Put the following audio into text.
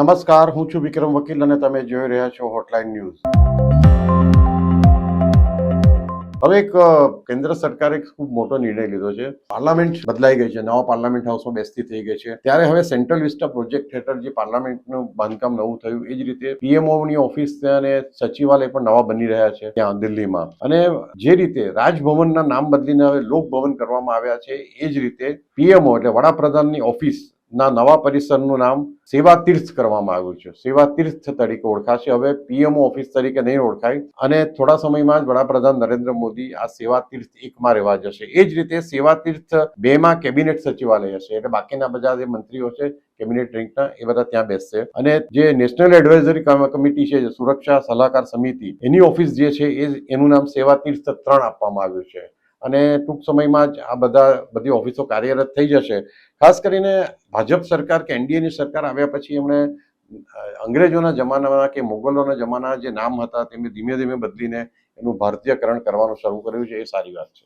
નમસ્કાર, હું છું વિક્રમ વકીલ અને તમે જોઈ રહ્યા છો હોટલાઇન ન્યૂઝ હવે એક કેન્દ્ર સરકારે ખૂબ મોટો નિર્ણય લીધો છે. પાર્લામેન્ટ બદલાઈ ગઈ છે. નવા પાર્લામેન્ટ હાઉસમાં બેસતી થઈ ગઈ છે. ત્યારે હવે સેન્ટ્રલ વિસ્ટા પ્રોજેક્ટ હેઠળ જે પાર્લામેન્ટનું બાંધકામ નવું થયું, એ જ રીતે પીએમઓની ઓફિસ અને સચિવાલય પણ નવા બની રહ્યા છે ત્યાં દિલ્હીમાં. અને જે રીતે રાજભવનના નામ બદલીને હવે લોકભવન કરવામાં આવ્યા છે, એ જ રીતે પીએમઓ એટલે વડાપ્રધાનની ઓફિસ ના નવા પરિસરનું નામ સેવા તીર્થ કરવામાં આવ્યું છે. સેવા તીર્થ તરીકે ઓળખાશે. હવે પીએમઓ ઓફિસ તરીકે નહીં ઓળખાય. અને થોડા સમયમાં જ વડાપ્રધાન નરેન્દ્ર મોદી આ સેવા તીર્થ એકમાં રહેવા જશે. એ જ રીતે સેવા તીર્થ બે માં કેબિનેટ સચિવાલય હશે. એટલે બાકીના બધા જે મંત્રીઓ છે, કેબિનેટ રેન્કના એ બધા ત્યાં બેસશે. અને જે નેશનલ એડવાઇઝરી કમિટી છે સુરક્ષા સલાહકાર સમિતિ, એની ઓફિસ જે છે, એ એનું નામ સેવા તીર્થ ત્રણ આપવામાં આવ્યું છે. અને ટૂંક સમયમાં જ આ બધા બધી ઓફિસો કાર્યરત થઈ જશે. ખાસ કરીને ભાજપ સરકાર કે એનડીએની સરકાર આવ્યા પછી એમણે અંગ્રેજોના જમાનામાં કે મોગલોના જમાના જે નામ હતા તેમને ધીમે ધીમે બદલીને એનું ભારતીયકરણ કરવાનું શરૂ કર્યું છે, એ સારી વાત છે.